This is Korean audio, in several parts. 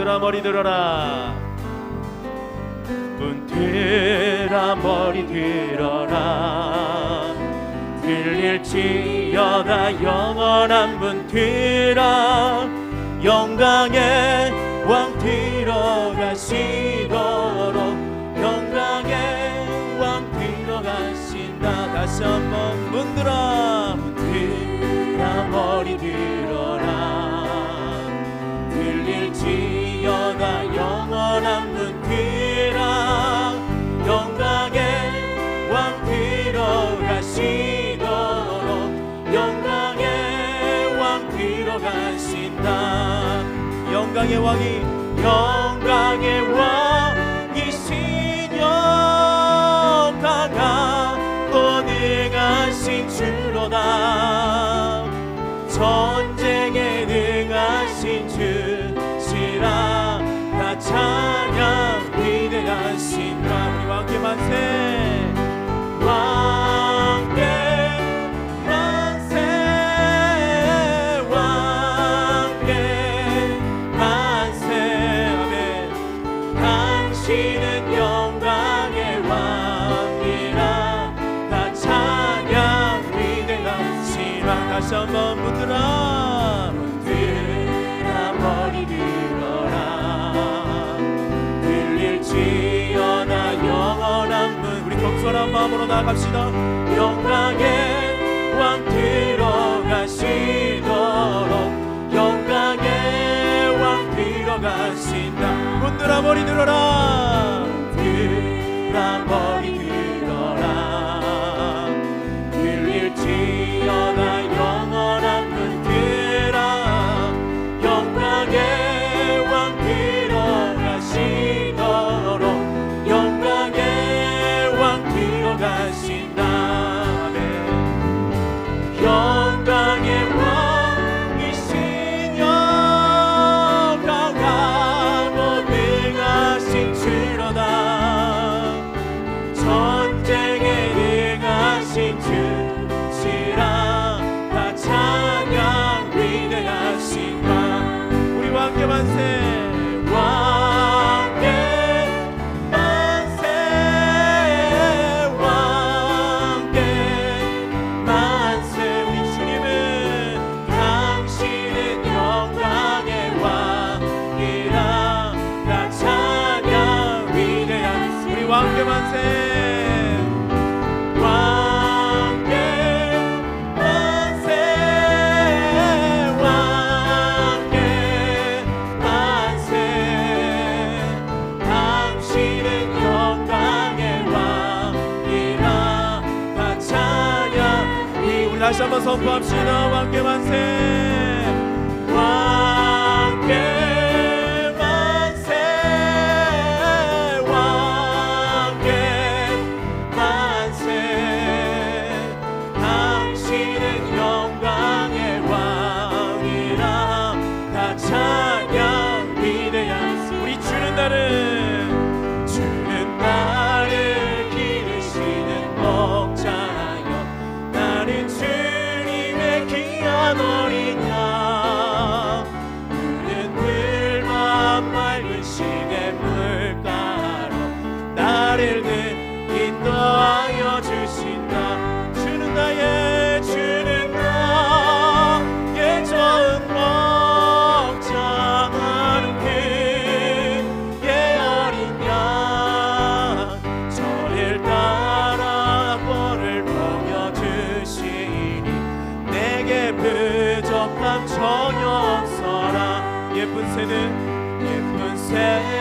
들어 머리 들어라. 문 들어 머리 들어라. 들릴지어다 영원한 문 들어 영광의 왕 들어가시도록. 영광의 왕 들어가신다. 다시 한번 문 들어. 땅의 왕이 영 감사함으로 나갑시다. 영광의 일으켜 선포합시다. 함께 만세. 함께 time. 세대 예쁜 세대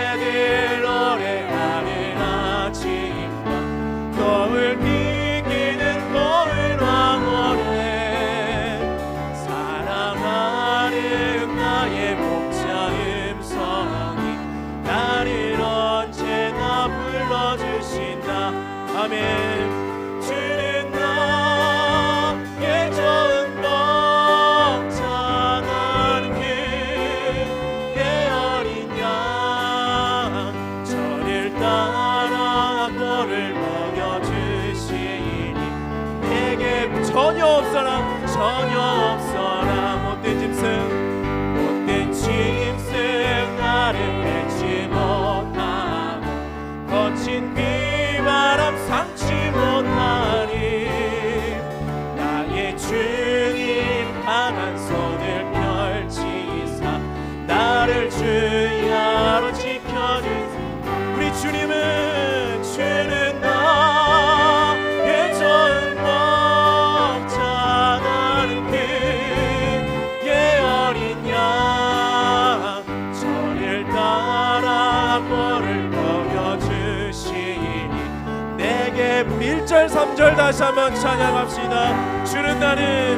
다시 한번 찬양합시다. 주는 나를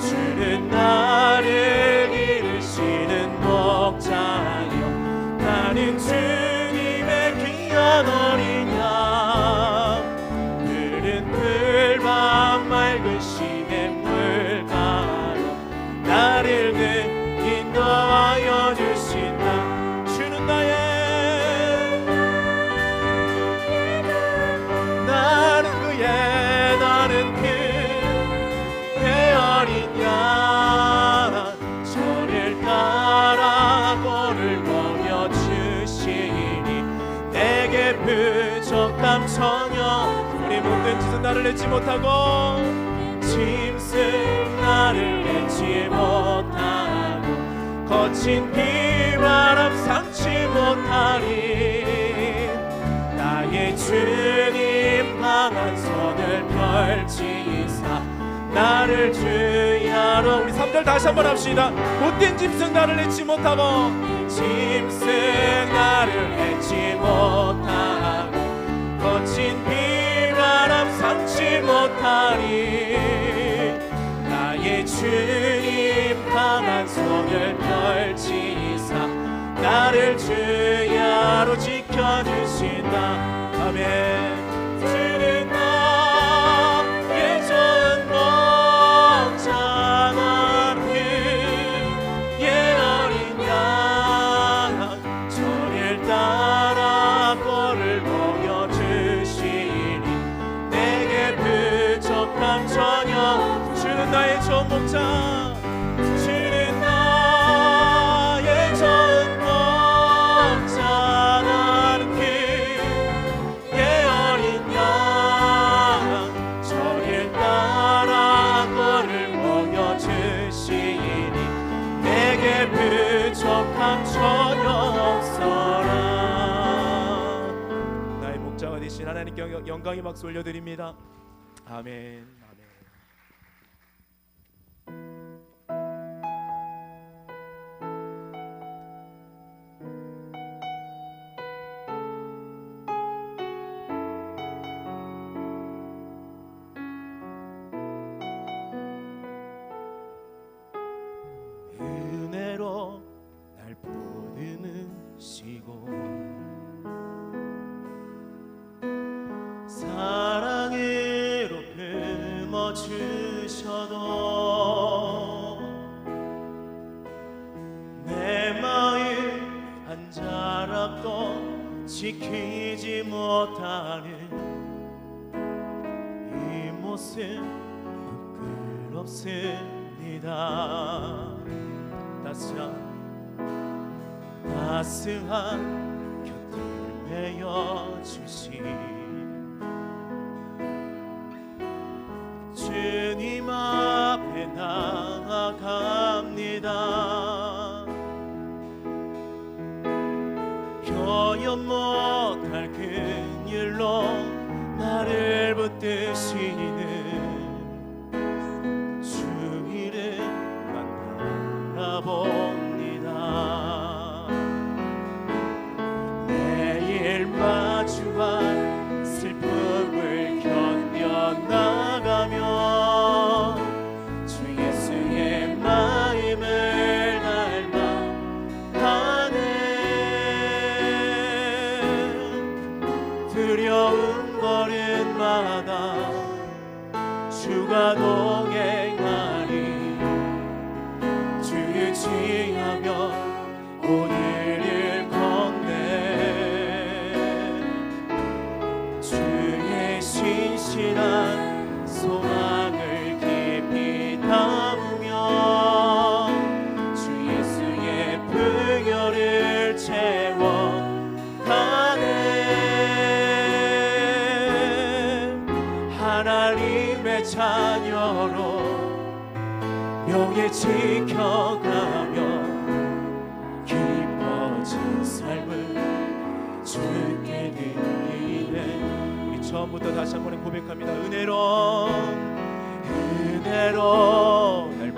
주는 나를 이르시는 목자여 나는 주님의 귀한 어린 양. 그는 풀밤 맑은 시냇 내지 못하고 짐승 나를 내지 못하고 거친 비바람 삼지 못하리. 나의 주님 강한 손을 펼치사 나를 주야로 우리 3절 다시 한번 합시다. 못된 짐승 나를 내지 못하고 짐승 나를 내지 못하고 거친 비 삼지 못하리. 나의 주님 강한 손을 펼치사 나를 주야로 지켜주신다. 아멘 하나님께 영- 영광의 박수 올려드립니다. 아멘 따스한 곁을 메어주신 주님 앞에 나아갑니다. 표현 못할 그 일로 나를 붙드시는 하나님의 자녀로 명예 지켜가며 기뻐진 삶을 주께 드리네. 우리 처음부터 다시 한번 고백합니다. 은혜로 은혜로 날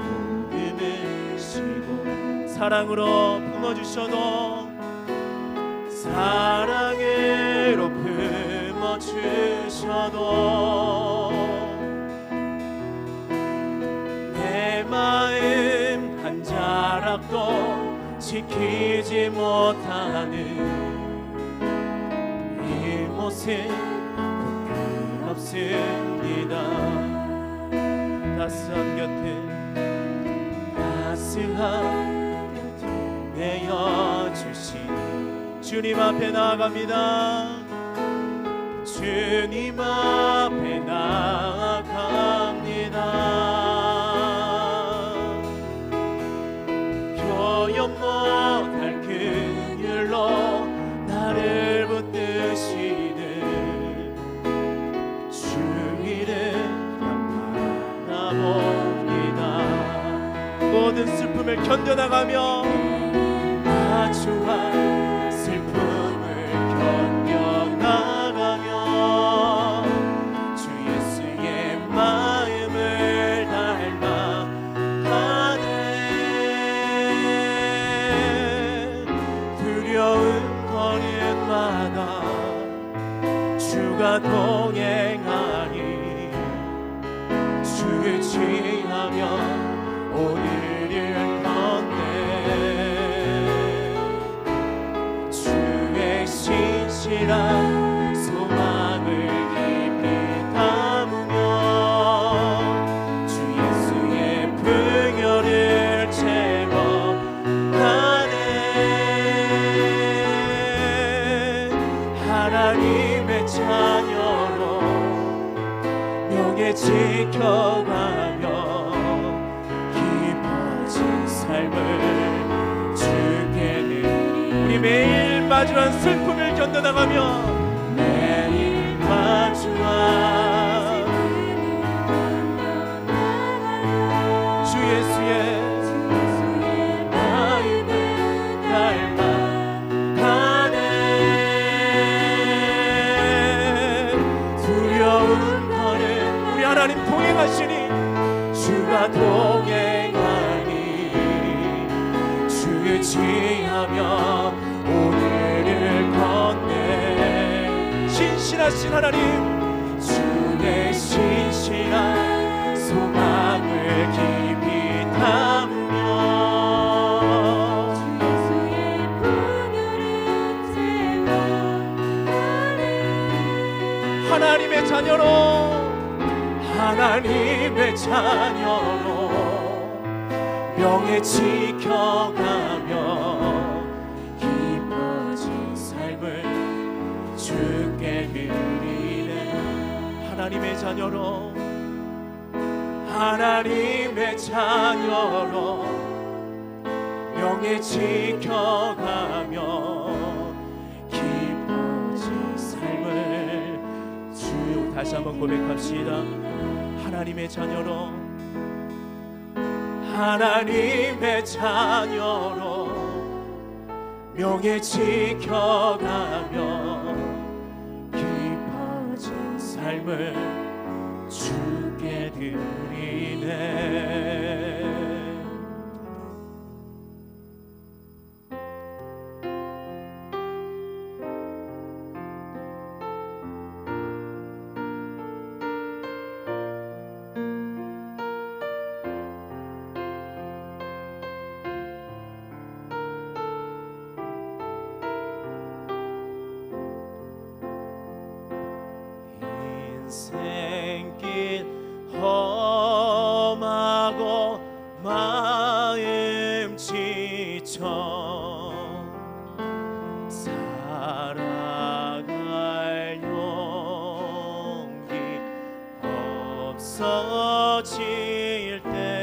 품으시고 사랑으로 품어주셔도 사랑으로 품어주셔도 약속도 지키지 못하는 이 모습 부끄럽습니다. 따스한 곁에 따스한 곁에 내어주신 주님 앞에 나아갑니다. 주님 앞에 나아갑니다 견뎌나가며 마주한 슬픔을 견뎌나가며 주 예수의 마음을 닮아 가네. 두려운 거리마다 주가 동행하니 주를 취하며 지켜가며 깊어진 삶을 주게 는 우리 매일 마주한 슬픔을 견뎌나가며 매일 마주한 신실하신 하나님 주의 신실한 소망을 깊이 담으며 예수의 풍요를 채워가네 하나님의 자녀로 하나님의 자녀로 명예 지켜가며 하나님의 자녀로 하나님의 자녀로 명예 지켜가며 깊어진 삶을 주 다시 한번 고백합시다. 하나님의 자녀로 하나님의 자녀로 명예 지켜가며 삶을 주께 드리네 없어질 때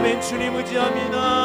아멘 주님 의지합니다